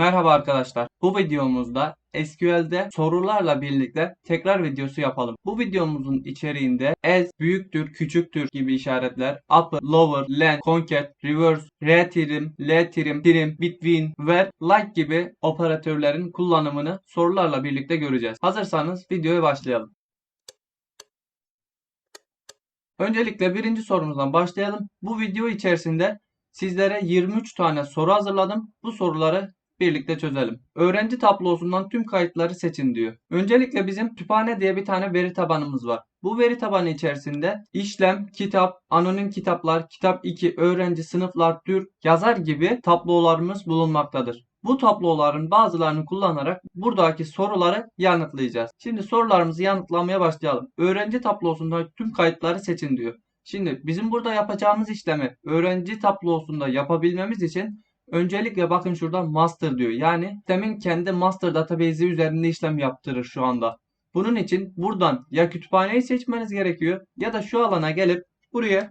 Merhaba arkadaşlar. Bu videomuzda SQL'de sorularla birlikte tekrar videosu yapalım. Bu videomuzun içeriğinde as, büyüktür, küçüktür gibi işaretler, upper, lower, length, concat, reverse, retirim, letirim, trim, between, where, like gibi operatörlerin kullanımını sorularla birlikte göreceğiz. Hazırsanız videoya başlayalım. Öncelikle birinci sorumuzdan başlayalım. Bu video içerisinde sizlere 23 tane soru hazırladım. Bu soruları birlikte çözelim. Öğrenci tablosundan tüm kayıtları seçin diyor. Öncelikle bizim kütüphane diye bir tane veri tabanımız var. Bu veri tabanı içerisinde işlem, kitap, anonim kitaplar, kitap 2, öğrenci, sınıflar, tür, yazar gibi tablolarımız bulunmaktadır. Bu tabloların bazılarını kullanarak buradaki soruları yanıtlayacağız. Şimdi sorularımızı yanıtlamaya başlayalım. Öğrenci tablosunda tüm kayıtları seçin diyor. Şimdi bizim burada yapacağımız işlemi öğrenci tablosunda yapabilmemiz için öncelikle bakın şurada master diyor. Yani sistemin kendi master database'i üzerinde işlem yaptırır şu anda. Bunun için buradan ya kütüphaneyi seçmeniz gerekiyor ya da şu alana gelip buraya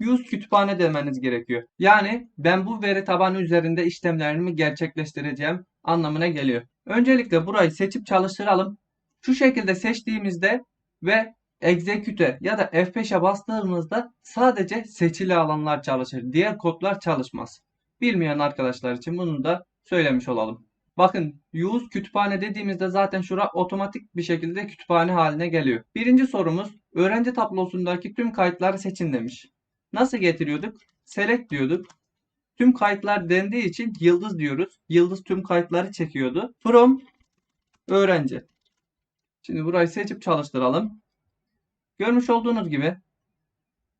use kütüphane demeniz gerekiyor. Yani ben bu veri tabanı üzerinde işlemlerimi gerçekleştireceğim anlamına geliyor. Öncelikle burayı seçip çalıştıralım. Şu şekilde seçtiğimizde ve execute ya da F5'e bastığımızda sadece seçili alanlar çalışır. Diğer kodlar çalışmaz. Bilmeyen arkadaşlar için bunu da söylemiş olalım. Bakın use kütüphane dediğimizde zaten şura otomatik bir şekilde kütüphane haline geliyor. Birinci sorumuz öğrenci tablosundaki tüm kayıtları seçin demiş. Nasıl getiriyorduk? Select diyorduk. Tüm kayıtlar dendiği için yıldız diyoruz. Yıldız tüm kayıtları çekiyordu. From öğrenci. Şimdi burayı seçip çalıştıralım. Görmüş olduğunuz gibi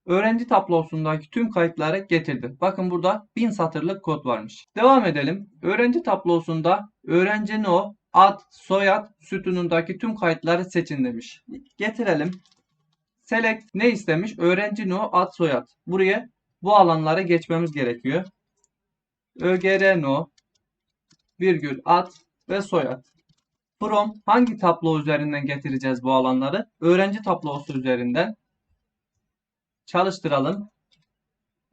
öğrenci tablosundaki tüm kayıtları getirdi. Bakın burada 1000 satırlık kod varmış. Devam edelim. Öğrenci tablosunda öğrenci no, ad, soyad sütunundaki tüm kayıtları seçin demiş. Getirelim. Select ne istemiş? Öğrenci no, ad, soyad. Buraya bu alanlara geçmemiz gerekiyor. ÖGR no, virgül, ad ve soyad. From hangi tablo üzerinden getireceğiz bu alanları? Öğrenci tablosu üzerinden çalıştıralım.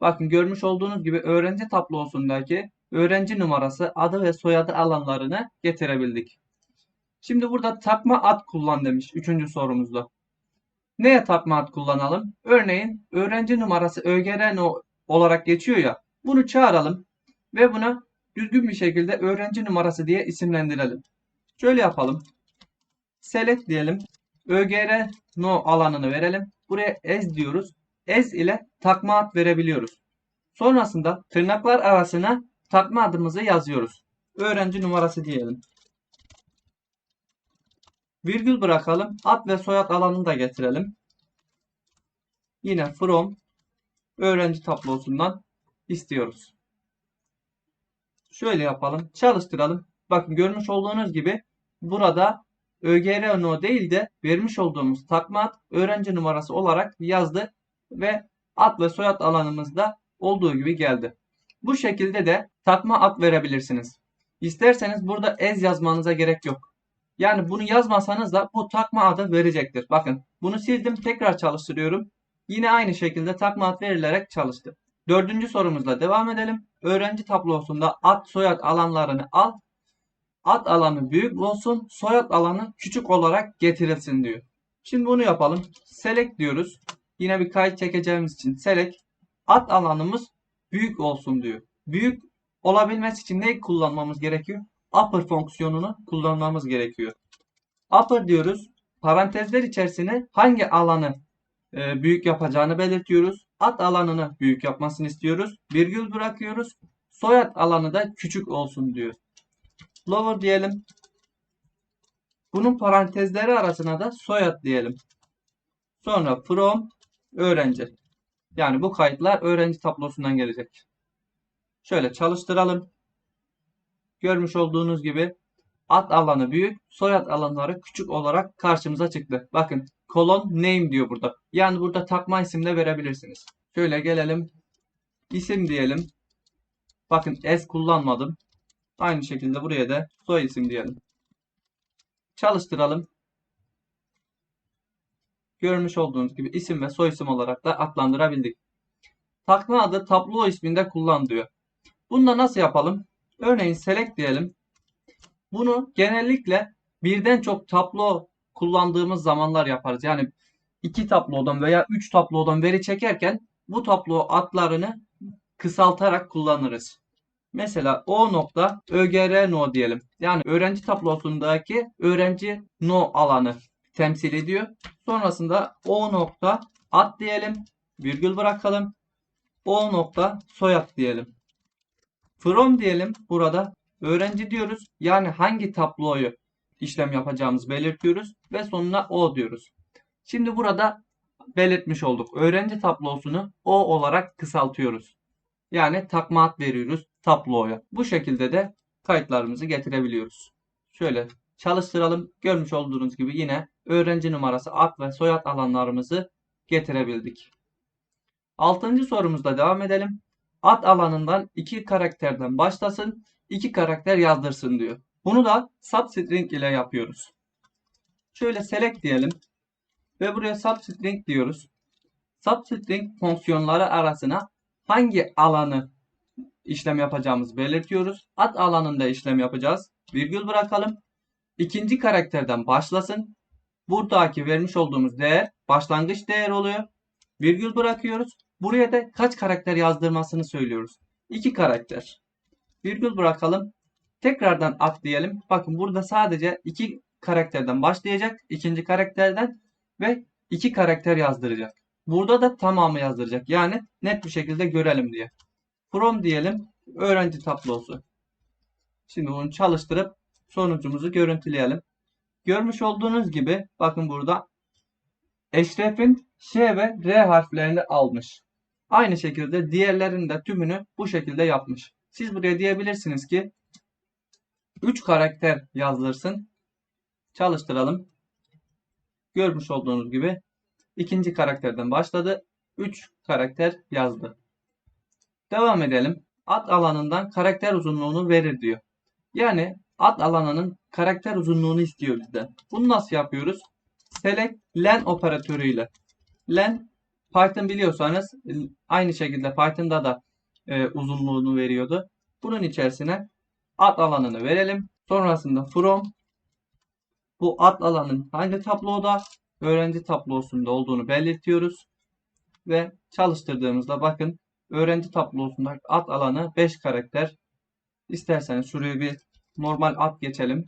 Bakın görmüş olduğunuz gibi öğrenci tablosundaki öğrenci numarası, adı ve soyadı alanlarını getirebildik. Şimdi burada takma ad kullan demiş 3. sorumuzda. Neye takma ad kullanalım? Örneğin öğrenci numarası ÖGR olarak geçiyor ya. Bunu çağıralım ve buna düzgün bir şekilde öğrenci numarası diye isimlendirelim. Şöyle yapalım. Select diyelim. ÖGR no alanını verelim. Buraya as diyoruz. As ile takma ad verebiliyoruz. Sonrasında tırnaklar arasına takma adımızı yazıyoruz. Öğrenci numarası diyelim. Virgül bırakalım. Ad ve soyad alanını da getirelim. Yine from öğrenci tablosundan istiyoruz. Şöyle yapalım. Çalıştıralım. Bakın görmüş olduğunuz gibi burada ÖGR no değil de vermiş olduğumuz takma ad öğrenci numarası olarak yazdı ve ad ve soyad alanımızda olduğu gibi geldi. Bu şekilde de takma ad verebilirsiniz. İsterseniz burada ez yazmanıza gerek yok. Yani bunu yazmasanız da bu takma adı verecektir. Bakın bunu sildim tekrar çalıştırıyorum. Yine aynı şekilde takma ad verilerek çalıştı. Dördüncü sorumuzla devam edelim. Öğrenci tablosunda ad soyad alanlarını al. Ad alanı büyük olsun, soyad alanı küçük olarak getirilsin diyor. Şimdi bunu yapalım. Select diyoruz. Yine bir kayıt çekeceğimiz için select. Ad alanımız büyük olsun diyor. Büyük olabilmesi için ne kullanmamız gerekiyor? Upper fonksiyonunu kullanmamız gerekiyor. Upper diyoruz. Parantezler içerisine hangi alanı e, büyük yapacağını belirtiyoruz. Ad alanını büyük yapmasını istiyoruz. Virgül bırakıyoruz. Soyad alanı da küçük olsun diyor. Lower diyelim. Bunun parantezleri arasına da soyad diyelim. Sonra from öğrenci. Yani bu kayıtlar öğrenci tablosundan gelecek. Şöyle çalıştıralım. Görmüş olduğunuz gibi ad alanı büyük, soyad alanları küçük olarak karşımıza çıktı. Bakın kolon name diyor burada. Yani burada takma isimle verebilirsiniz. Şöyle gelelim. İsim diyelim. Bakın s kullanmadım. Aynı şekilde buraya da soy isim diyelim. Çalıştıralım. Görmüş olduğunuz gibi isim ve soy isim olarak da adlandırabildik. Takma adı tablo isminde kullan diyor. Bunu da nasıl yapalım? Örneğin select diyelim. Bunu genellikle birden çok tablo kullandığımız zamanlar yaparız. Yani iki tablodan veya üç tablodan veri çekerken bu tablo adlarını kısaltarak kullanırız. Mesela o nokta ÖGR no diyelim. Yani öğrenci tablosundaki öğrenci no alanı temsil ediyor. Sonrasında o nokta ad diyelim. Virgül bırakalım. O nokta soyad diyelim. From diyelim. Burada öğrenci diyoruz. Yani hangi tabloyu işlem yapacağımızı belirtiyoruz ve sonuna o diyoruz. Şimdi burada belirtmiş olduk. Öğrenci tablosunu o olarak kısaltıyoruz. Yani takma ad veriyoruz tabloya. Bu şekilde de kayıtlarımızı getirebiliyoruz. Şöyle çalıştıralım. Görmüş olduğunuz gibi yine öğrenci numarası, ad ve soyad alanlarımızı getirebildik. Altıncı sorumuzda devam edelim. Ad alanından iki karakterden başlasın, iki karakter yazdırsın diyor. Bunu da substring ile yapıyoruz. Şöyle select diyelim ve buraya substring diyoruz. Substring fonksiyonları arasına hangi alanı işlem yapacağımızı belirtiyoruz. Ad alanında işlem yapacağız. Virgül bırakalım. İkinci karakterden başlasın. Buradaki vermiş olduğumuz değer başlangıç değer oluyor. Virgül bırakıyoruz. Buraya da kaç karakter yazdırmasını söylüyoruz. İki karakter. Virgül bırakalım. Tekrardan at diyelim. Bakın burada sadece iki karakterden başlayacak. ikinci karakterden ve iki karakter yazdıracak. Burada da tamamı yazdıracak. Yani net bir şekilde görelim diye. From diyelim. Öğrenci tablosu. Şimdi bunu çalıştırıp sonucumuzu görüntüleyelim. Görmüş olduğunuz gibi bakın burada Eşref'in Ş ve R harflerini almış. Aynı şekilde diğerlerinin de tümünü bu şekilde yapmış. Siz buraya diyebilirsiniz ki 3 karakter yazdırsın. Çalıştıralım. Görmüş olduğunuz gibi ikinci karakterden başladı. 3 karakter yazdı. Devam edelim. Ad alanından karakter uzunluğunu verir diyor. Yani ad alanının karakter uzunluğunu istiyor bizden. Bunu nasıl yapıyoruz? Select len operatörüyle. Len Python biliyorsanız aynı şekilde Python'da da e, uzunluğunu veriyordu. Bunun içerisine ad alanını verelim. Sonrasında from bu ad alanın hangi tabloda öğrenci tablosunda olduğunu belirtiyoruz. Ve çalıştırdığımızda bakın öğrenci tablosunda ad alanı 5 karakter. İsterseniz şuraya bir normal ad geçelim.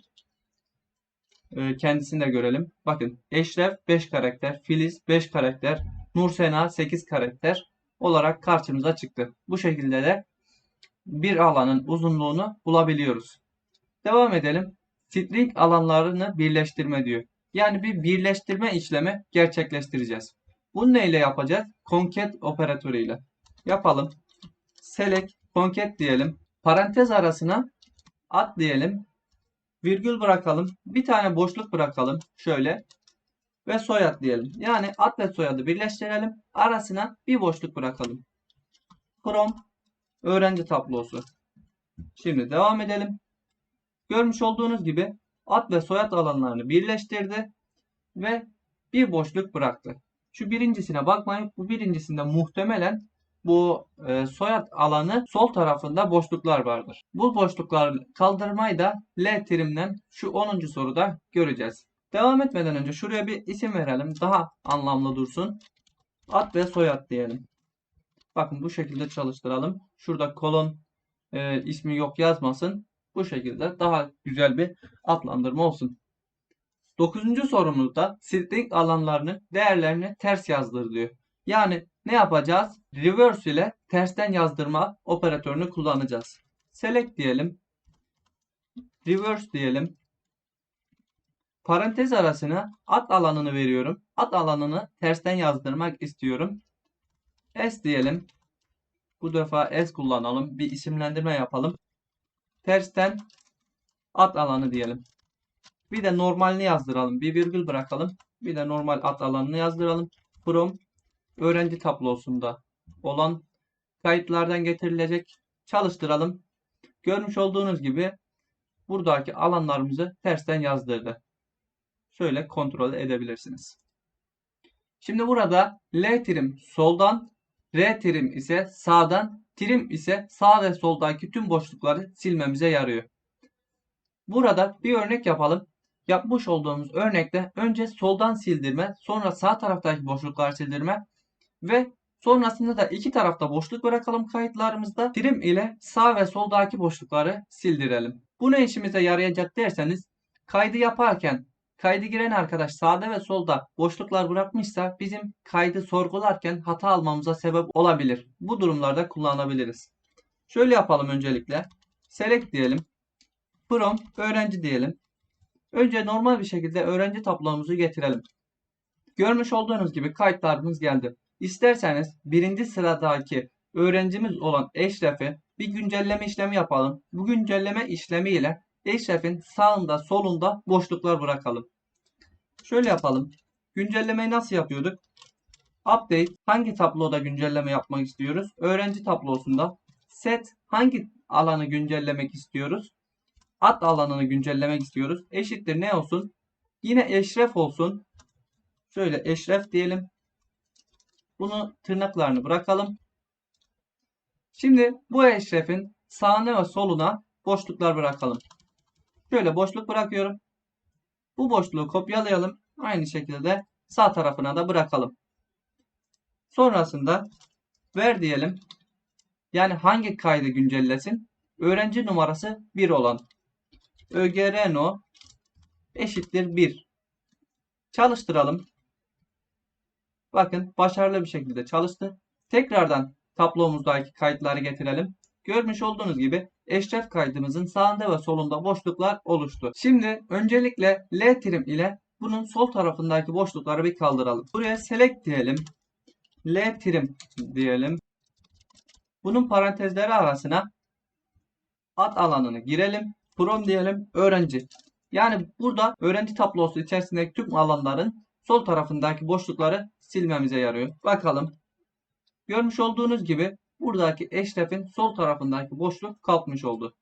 Ee, kendisini de görelim. Bakın Eşref 5 karakter, Filiz 5 karakter, Nursena 8 karakter olarak karşımıza çıktı. Bu şekilde de bir alanın uzunluğunu bulabiliyoruz. Devam edelim. String alanlarını birleştirme diyor. Yani bir birleştirme işlemi gerçekleştireceğiz. Bunu neyle yapacağız? Concat operatörüyle. Yapalım. Select concat diyelim. Parantez arasına at diyelim. Virgül bırakalım. Bir tane boşluk bırakalım. Şöyle. Ve soyad diyelim. Yani ad ve soyadı birleştirelim. Arasına bir boşluk bırakalım. From öğrenci tablosu. Şimdi devam edelim. Görmüş olduğunuz gibi ad ve soyad alanlarını birleştirdi ve bir boşluk bıraktı. Şu birincisine bakmayın. Bu birincisinde muhtemelen bu e, soyad alanı sol tarafında boşluklar vardır. Bu boşlukları kaldırmayı da L terimden şu 10. soruda göreceğiz. Devam etmeden önce şuraya bir isim verelim. Daha anlamlı dursun. Ad ve soyad diyelim. Bakın bu şekilde çalıştıralım. Şurada kolon e, ismi yok yazmasın. Bu şekilde daha güzel bir adlandırma olsun. Dokuzuncu sorumuzda string alanlarını değerlerini ters yazdır diyor. Yani ne yapacağız? Reverse ile tersten yazdırma operatörünü kullanacağız. Select diyelim. Reverse diyelim. Parantez arasına ad alanını veriyorum. Ad alanını tersten yazdırmak istiyorum. S diyelim. Bu defa S kullanalım. Bir isimlendirme yapalım. Tersten ad alanı diyelim. Bir de normalini yazdıralım. Bir virgül bırakalım. Bir de normal ad alanını yazdıralım. From öğrenci tablosunda olan kayıtlardan getirilecek. Çalıştıralım. Görmüş olduğunuz gibi buradaki alanlarımızı tersten yazdırdı. Şöyle kontrol edebilirsiniz. Şimdi burada L trim soldan, R trim ise sağdan, trim ise sağ ve soldaki tüm boşlukları silmemize yarıyor. Burada bir örnek yapalım. Yapmış olduğumuz örnekte önce soldan sildirme, sonra sağ taraftaki boşluklar sildirme ve sonrasında da iki tarafta boşluk bırakalım kayıtlarımızda. Trim ile sağ ve soldaki boşlukları sildirelim. Bu ne işimize yarayacak derseniz kaydı yaparken kaydı giren arkadaş sağda ve solda boşluklar bırakmışsa bizim kaydı sorgularken hata almamıza sebep olabilir. Bu durumlarda kullanabiliriz. Şöyle yapalım öncelikle. Select diyelim. From öğrenci diyelim. Önce normal bir şekilde öğrenci tablomuzu getirelim. Görmüş olduğunuz gibi kayıtlarımız geldi. İsterseniz birinci sıradaki öğrencimiz olan Eşref'i bir güncelleme işlemi yapalım. Bu güncelleme işlemi ile Eşref'in sağında solunda boşluklar bırakalım. Şöyle yapalım. Güncellemeyi nasıl yapıyorduk? Update hangi tabloda güncelleme yapmak istiyoruz? Öğrenci tablosunda. Set hangi alanı güncellemek istiyoruz? Ad alanını güncellemek istiyoruz. Eşittir ne olsun? Yine eşref olsun. Şöyle eşref diyelim. Bunu tırnaklarını bırakalım. Şimdi bu eşrefin sağına ve soluna boşluklar bırakalım. Şöyle boşluk bırakıyorum. Bu boşluğu kopyalayalım. Aynı şekilde sağ tarafına da bırakalım. Sonrasında ver diyelim. Yani hangi kaydı güncellesin? Öğrenci numarası 1 olan. ÖGRNO eşittir 1. Çalıştıralım. Bakın başarılı bir şekilde çalıştı. Tekrardan tablomuzdaki kayıtları getirelim. Görmüş olduğunuz gibi eşref kaydımızın sağında ve solunda boşluklar oluştu. Şimdi öncelikle L trim ile bunun sol tarafındaki boşlukları bir kaldıralım. Buraya select diyelim. L trim diyelim. Bunun parantezleri arasına ad alanını girelim. From diyelim öğrenci. Yani burada öğrenci tablosu içerisindeki tüm alanların sol tarafındaki boşlukları silmemize yarıyor. Bakalım. Görmüş olduğunuz gibi buradaki eşrefin sol tarafındaki boşluk kalkmış oldu.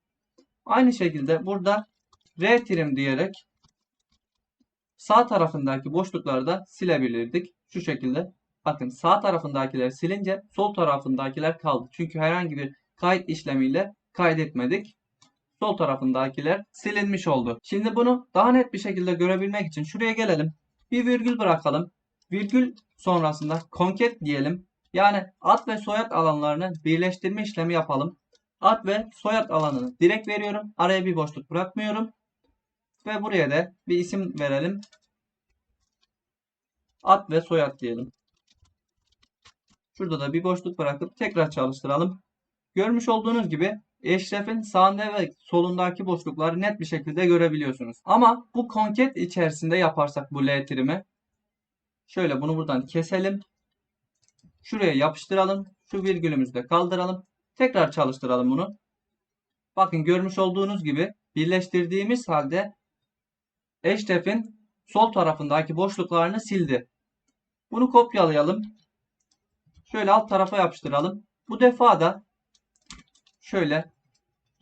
Aynı şekilde burada R trim diyerek sağ tarafındaki boşlukları da silebilirdik. Şu şekilde. Bakın sağ tarafındakiler silince sol tarafındakiler kaldı. Çünkü herhangi bir kayıt işlemiyle kaydetmedik. Sol tarafındakiler silinmiş oldu. Şimdi bunu daha net bir şekilde görebilmek için şuraya gelelim. Bir virgül bırakalım. Virgül sonrasında concat diyelim. Yani ad ve soyad alanlarını birleştirme işlemi yapalım. Ad ve soyad alanını direkt veriyorum. Araya bir boşluk bırakmıyorum. Ve buraya da bir isim verelim. Ad ve soyad diyelim. Şurada da bir boşluk bırakıp tekrar çalıştıralım. Görmüş olduğunuz gibi Eşref'in sağında ve solundaki boşlukları net bir şekilde görebiliyorsunuz. Ama bu konket içerisinde yaparsak bu L trimi şöyle bunu buradan keselim. Şuraya yapıştıralım. Şu virgülümüzü de kaldıralım. Tekrar çalıştıralım bunu. Bakın görmüş olduğunuz gibi birleştirdiğimiz halde Eşref'in sol tarafındaki boşluklarını sildi. Bunu kopyalayalım. Şöyle alt tarafa yapıştıralım. Bu defa da şöyle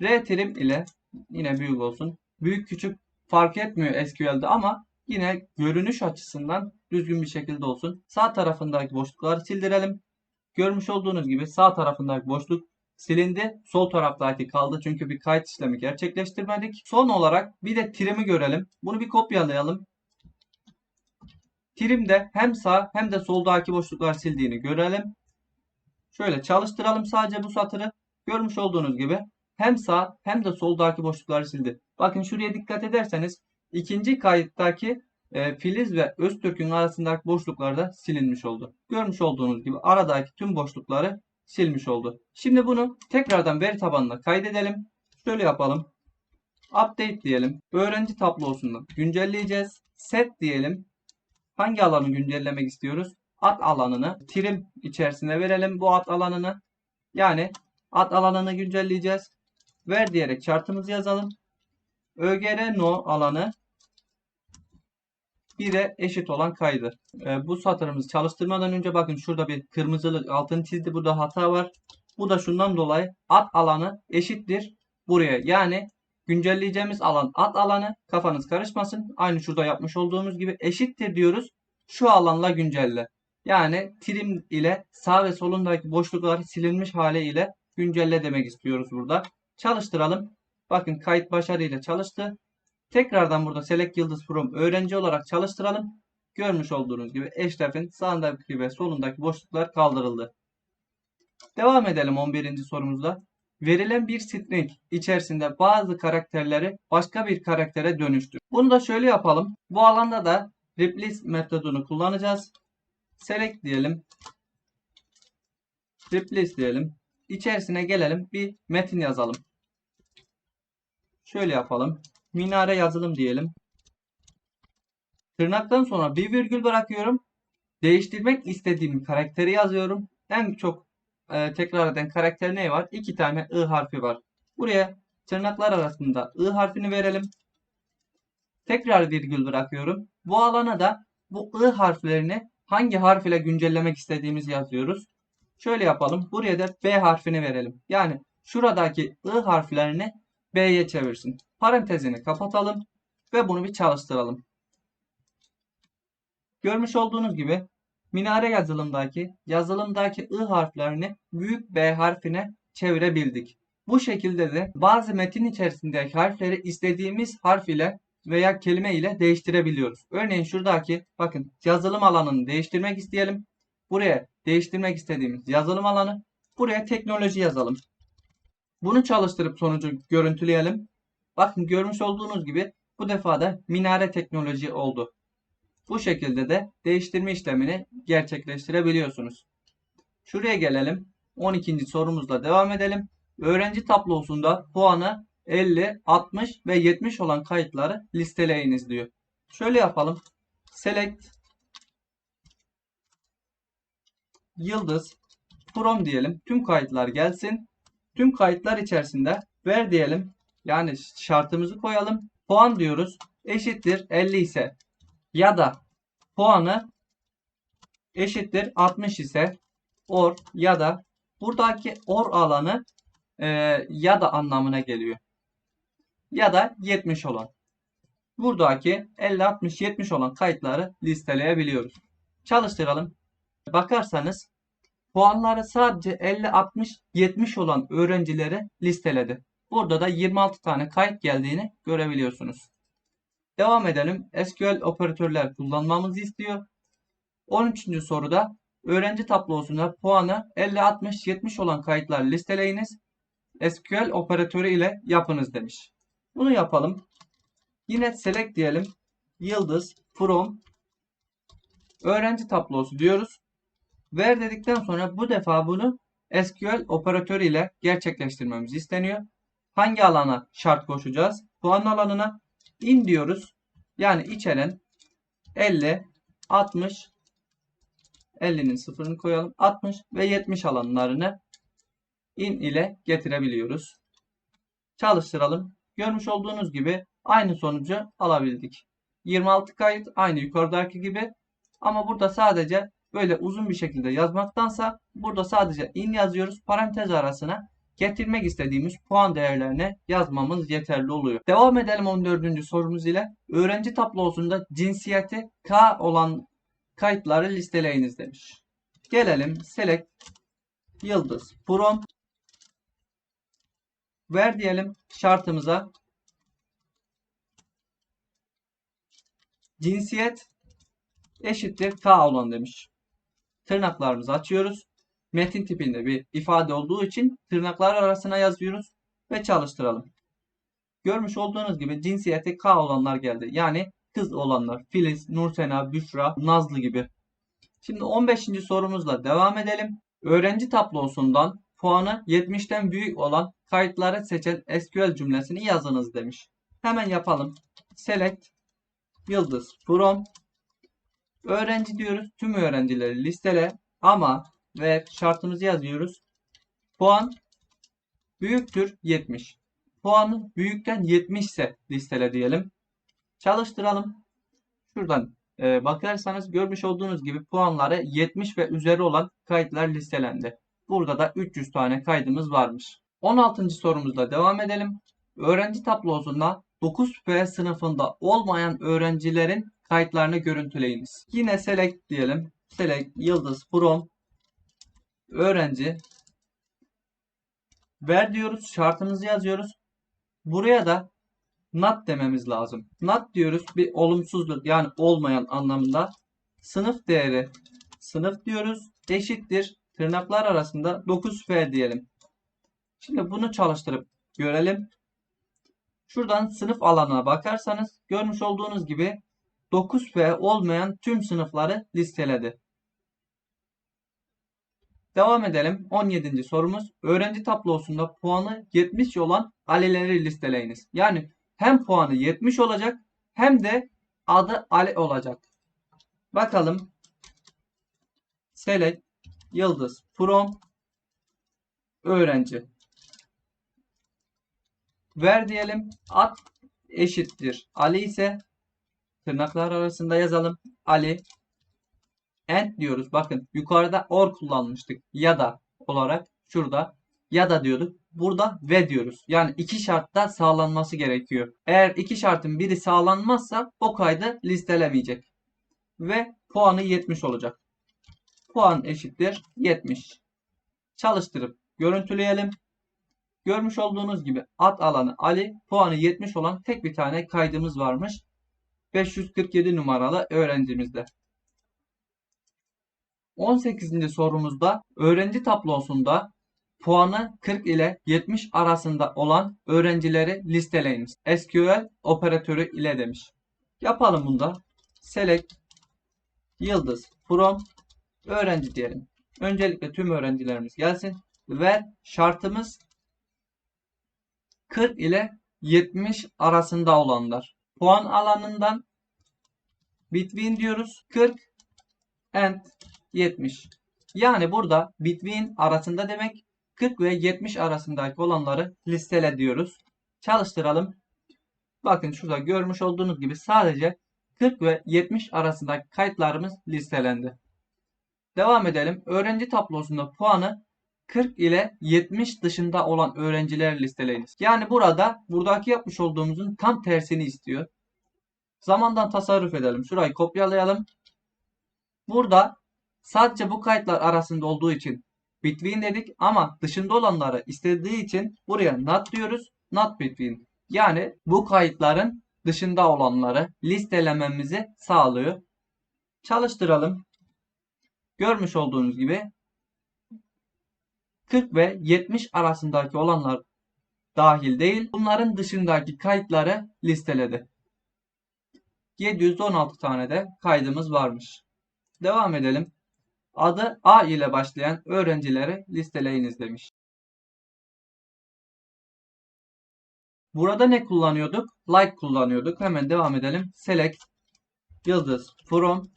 R terim ile yine büyük olsun. Büyük küçük fark etmiyor SQL'de ama yine görünüş açısından düzgün bir şekilde olsun. Sağ tarafındaki boşlukları sildirelim. Görmüş olduğunuz gibi sağ tarafındaki boşluk silindi. Sol taraftaki kaldı çünkü bir kayıt işlemi gerçekleştirmedik. Son olarak bir de trim'i görelim. Bunu bir kopyalayalım. Trim'de hem sağ hem de soldaki boşluklar sildiğini görelim. Şöyle çalıştıralım sadece bu satırı. Görmüş olduğunuz gibi hem sağ hem de soldaki boşlukları sildi. Bakın şuraya dikkat ederseniz ikinci kayıttaki Filiz ve Öztürk'ün arasındaki boşluklar da silinmiş oldu. Görmüş olduğunuz gibi aradaki tüm boşlukları silmiş oldu. Şimdi bunu tekrardan veri tabanına kaydedelim. Şöyle yapalım. Update diyelim. Öğrenci tablosundan güncelleyeceğiz. Set diyelim. Hangi alanı güncellemek istiyoruz? Ad alanını trim içerisine verelim bu ad alanını. Yani ad alanını güncelleyeceğiz. Ver diyerek şartımızı yazalım. ÖGR no alanı 1'e eşit olan kaydı. E, bu satırımızı çalıştırmadan önce bakın şurada bir kırmızılık altını çizdi. Burada hata var. Bu da şundan dolayı ad alanı eşittir buraya. Yani güncelleyeceğimiz alan ad alanı kafanız karışmasın. Aynı şurada yapmış olduğumuz gibi eşittir diyoruz. Şu alanla güncelle. Yani trim ile sağ ve solundaki boşluklar silinmiş hale ile güncelle demek istiyoruz burada. Çalıştıralım. Bakın kayıt başarıyla çalıştı. Tekrardan burada Select Yıldız From öğrenci olarak çalıştıralım. Görmüş olduğunuz gibi Eşref'in sağındaki ve solundaki boşluklar kaldırıldı. Devam edelim 11. sorumuzda. Verilen bir string içerisinde bazı karakterleri başka bir karaktere dönüştür. Bunu da şöyle yapalım. Bu alanda da replace metodunu kullanacağız. Select diyelim. Replace diyelim. İçerisine gelelim. Bir metin yazalım. Şöyle yapalım. Minare yazılım diyelim. Tırnaktan sonra bir virgül bırakıyorum. Değiştirmek istediğim karakteri yazıyorum. En çok e, tekrar eden karakter ne var? İki tane I harfi var. Buraya tırnaklar arasında I harfini verelim. Tekrar virgül bırakıyorum. Bu alana da bu I harflerini hangi harf ile güncellemek istediğimizi yazıyoruz. Şöyle yapalım. Buraya da B harfini verelim. Yani şuradaki I harflerini B'ye çevirsin. Parantezini kapatalım ve bunu bir çalıştıralım. Görmüş olduğunuz gibi minare yazılımdaki yazılımdaki I harflerini büyük B harfine çevirebildik. Bu şekilde de bazı metin içerisindeki harfleri istediğimiz harf ile veya kelime ile değiştirebiliyoruz. Örneğin şuradaki bakın yazılım alanını değiştirmek isteyelim. Buraya değiştirmek istediğimiz yazılım alanı. Buraya teknoloji yazalım. Bunu çalıştırıp sonucu görüntüleyelim. Bakın görmüş olduğunuz gibi bu defa da minare teknoloji oldu. Bu şekilde de değiştirme işlemini gerçekleştirebiliyorsunuz. Şuraya gelelim. 12. sorumuzla devam edelim. Öğrenci tablosunda puanı 50, 60 ve 70 olan kayıtları listeleyiniz diyor. Şöyle yapalım. Select yıldız from diyelim. Tüm kayıtlar gelsin. Tüm kayıtlar içerisinde ver diyelim. Yani şartımızı koyalım. Puan diyoruz. Eşittir 50 ise ya da puanı eşittir 60 ise or ya da buradaki or alanı e, ya da anlamına geliyor. Ya da 70 olan. Buradaki 50, 60, 70 olan kayıtları listeleyebiliyoruz. Çalıştıralım. Bakarsanız puanları sadece 50, 60, 70 olan öğrencileri listeledi. Burada da 26 tane kayıt geldiğini görebiliyorsunuz. Devam edelim. SQL operatörler kullanmamızı istiyor. 13. soruda öğrenci tablosunda puanı 50, 60, 70 olan kayıtlar listeleyiniz. SQL operatörü ile yapınız demiş. Bunu yapalım. Yine select diyelim. Yıldız from öğrenci tablosu diyoruz. Ver dedikten sonra bu defa bunu SQL operatörü ile gerçekleştirmemiz isteniyor. Hangi alana şart koşacağız? Puan alanına in diyoruz. Yani içeren 50, 60, 50'nin sıfırını koyalım. 60 ve 70 alanlarını in ile getirebiliyoruz. Çalıştıralım. Görmüş olduğunuz gibi aynı sonucu alabildik. 26 kayıt aynı yukarıdaki gibi ama burada sadece böyle uzun bir şekilde yazmaktansa burada sadece in yazıyoruz. Parantez arasına getirmek istediğimiz puan değerlerini yazmamız yeterli oluyor. Devam edelim 14. sorumuz ile. Öğrenci tablosunda cinsiyeti K olan kayıtları listeleyiniz demiş. Gelelim select yıldız from ver diyelim şartımıza cinsiyet eşittir K olan demiş. Tırnaklarımızı açıyoruz metin tipinde bir ifade olduğu için tırnaklar arasına yazıyoruz ve çalıştıralım. Görmüş olduğunuz gibi cinsiyeti K olanlar geldi. Yani kız olanlar. Filiz, Nursena, Büşra, Nazlı gibi. Şimdi 15. sorumuzla devam edelim. Öğrenci tablosundan puanı 70'ten büyük olan kayıtları seçen SQL cümlesini yazınız demiş. Hemen yapalım. Select yıldız from öğrenci diyoruz. Tüm öğrencileri listele ama ve şartımızı yazıyoruz. Puan büyüktür 70. Puanı büyükten 70 ise listele diyelim. Çalıştıralım. Şuradan e, bakarsanız görmüş olduğunuz gibi puanları 70 ve üzeri olan kayıtlar listelendi. Burada da 300 tane kaydımız varmış. 16. sorumuzla devam edelim. Öğrenci tablosunda 9P sınıfında olmayan öğrencilerin kayıtlarını görüntüleyiniz. Yine select diyelim. Select yıldız from öğrenci ver diyoruz. Şartımızı yazıyoruz. Buraya da not dememiz lazım. Not diyoruz bir olumsuzluk yani olmayan anlamında. Sınıf değeri sınıf diyoruz eşittir tırnaklar arasında 9f diyelim. Şimdi bunu çalıştırıp görelim. Şuradan sınıf alanına bakarsanız görmüş olduğunuz gibi 9f olmayan tüm sınıfları listeledi. Devam edelim. 17. sorumuz. Öğrenci tablosunda puanı 70 olan alileri listeleyiniz. Yani hem puanı 70 olacak hem de adı Ali olacak. Bakalım. Select yıldız from öğrenci. Ver diyelim. Ad eşittir. Ali ise tırnaklar arasında yazalım. Ali and diyoruz. Bakın yukarıda or kullanmıştık. Ya da olarak şurada ya da diyorduk. Burada ve diyoruz. Yani iki şartta sağlanması gerekiyor. Eğer iki şartın biri sağlanmazsa o kaydı listelemeyecek. Ve puanı 70 olacak. Puan eşittir 70. Çalıştırıp görüntüleyelim. Görmüş olduğunuz gibi ad alanı Ali, puanı 70 olan tek bir tane kaydımız varmış. 547 numaralı öğrencimizde. 18. sorumuzda öğrenci tablosunda puanı 40 ile 70 arasında olan öğrencileri listeleyiniz. SQL operatörü ile demiş. Yapalım bunda. Select yıldız from öğrenci diyelim. Öncelikle tüm öğrencilerimiz gelsin. Ve şartımız 40 ile 70 arasında olanlar. Puan alanından between diyoruz. 40 and 70. Yani burada between arasında demek 40 ve 70 arasındaki olanları listele diyoruz. Çalıştıralım. Bakın şurada görmüş olduğunuz gibi sadece 40 ve 70 arasındaki kayıtlarımız listelendi. Devam edelim. Öğrenci tablosunda puanı 40 ile 70 dışında olan öğrenciler listeleyiniz. Yani burada buradaki yapmış olduğumuzun tam tersini istiyor. Zamandan tasarruf edelim. Şurayı kopyalayalım. Burada sadece bu kayıtlar arasında olduğu için between dedik ama dışında olanları istediği için buraya not diyoruz. Not between. Yani bu kayıtların dışında olanları listelememizi sağlıyor. Çalıştıralım. Görmüş olduğunuz gibi 40 ve 70 arasındaki olanlar dahil değil. Bunların dışındaki kayıtları listeledi. 716 tane de kaydımız varmış. Devam edelim. Adı A ile başlayan öğrencileri listeleyiniz demiş. Burada ne kullanıyorduk? Like kullanıyorduk. Hemen devam edelim. Select yıldız from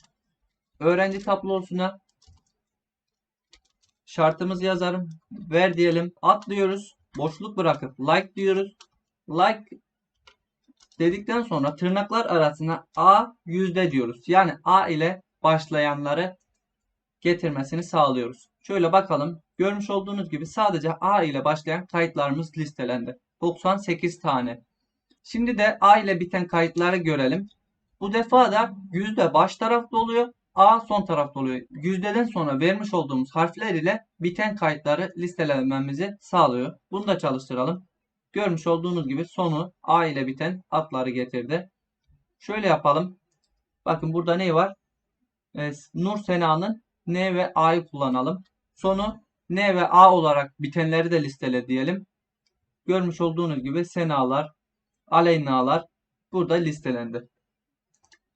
öğrenci tablosuna şartımızı yazarım. Ver diyelim. Atlıyoruz. Boşluk bırakıp like diyoruz. Like dedikten sonra tırnaklar arasına A yüzde diyoruz. Yani A ile başlayanları getirmesini sağlıyoruz. Şöyle bakalım. Görmüş olduğunuz gibi sadece A ile başlayan kayıtlarımız listelendi. 98 tane. Şimdi de A ile biten kayıtları görelim. Bu defa da yüzde baş tarafta oluyor. A son tarafta oluyor. Yüzdeden sonra vermiş olduğumuz harfler ile biten kayıtları listelememizi sağlıyor. Bunu da çalıştıralım. Görmüş olduğunuz gibi sonu A ile biten adları getirdi. Şöyle yapalım. Bakın burada ne var? Ee, Nur Sena'nın N ve A'yı kullanalım. Sonu N ve A olarak bitenleri de listele diyelim. Görmüş olduğunuz gibi Sena'lar, Aleyna'lar burada listelendi.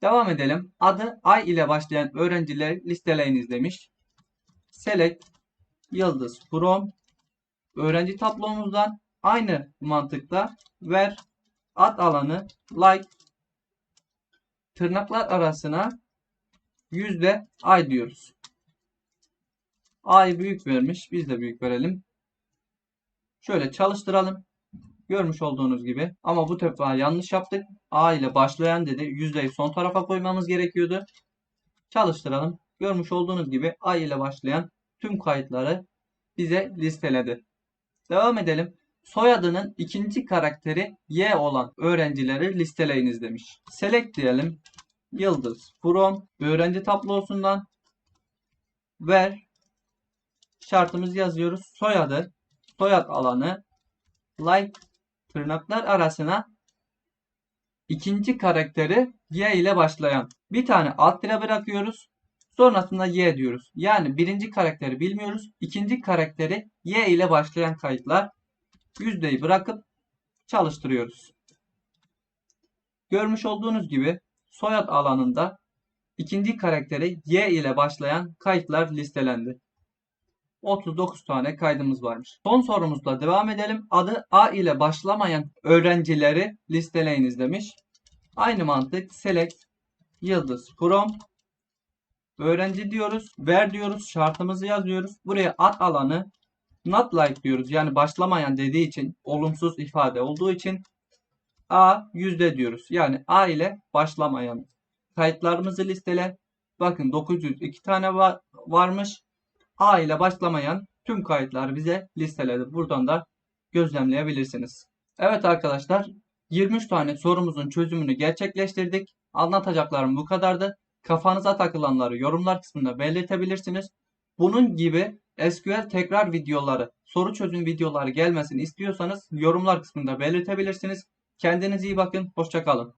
Devam edelim. Adı Ay ile başlayan öğrencileri listeleyiniz demiş. Select yıldız from öğrenci tablomuzdan aynı mantıkta ver ad alanı like tırnaklar arasına yüzde ay diyoruz. A'yı büyük vermiş. Biz de büyük verelim. Şöyle çalıştıralım. Görmüş olduğunuz gibi. Ama bu defa yanlış yaptık. A ile başlayan dedi. Yüzdeyi son tarafa koymamız gerekiyordu. Çalıştıralım. Görmüş olduğunuz gibi A ile başlayan tüm kayıtları bize listeledi. Devam edelim. Soyadının ikinci karakteri Y olan öğrencileri listeleyiniz demiş. Select diyelim. Yıldız. From. Öğrenci tablosundan. Ver. Şartımızı yazıyoruz. Soyadı. Soyad alanı. Like tırnaklar arasına ikinci karakteri Y ile başlayan. Bir tane alt tire bırakıyoruz. Sonrasında Y diyoruz. Yani birinci karakteri bilmiyoruz. İkinci karakteri Y ile başlayan kayıtlar. Yüzdeyi bırakıp çalıştırıyoruz. Görmüş olduğunuz gibi soyad alanında ikinci karakteri Y ile başlayan kayıtlar listelendi. 39 tane kaydımız varmış. Son sorumuzla devam edelim. Adı A ile başlamayan öğrencileri listeleyiniz demiş. Aynı mantık select yıldız from öğrenci diyoruz. Ver diyoruz. Şartımızı yazıyoruz. Buraya ad alanı not like diyoruz. Yani başlamayan dediği için olumsuz ifade olduğu için A yüzde diyoruz. Yani A ile başlamayan kayıtlarımızı listele. Bakın 902 tane var, varmış. A ile başlamayan tüm kayıtlar bize listeledi. Buradan da gözlemleyebilirsiniz. Evet arkadaşlar 23 tane sorumuzun çözümünü gerçekleştirdik. Anlatacaklarım bu kadardı. Kafanıza takılanları yorumlar kısmında belirtebilirsiniz. Bunun gibi SQL tekrar videoları, soru çözüm videoları gelmesini istiyorsanız yorumlar kısmında belirtebilirsiniz. Kendinize iyi bakın. Hoşçakalın.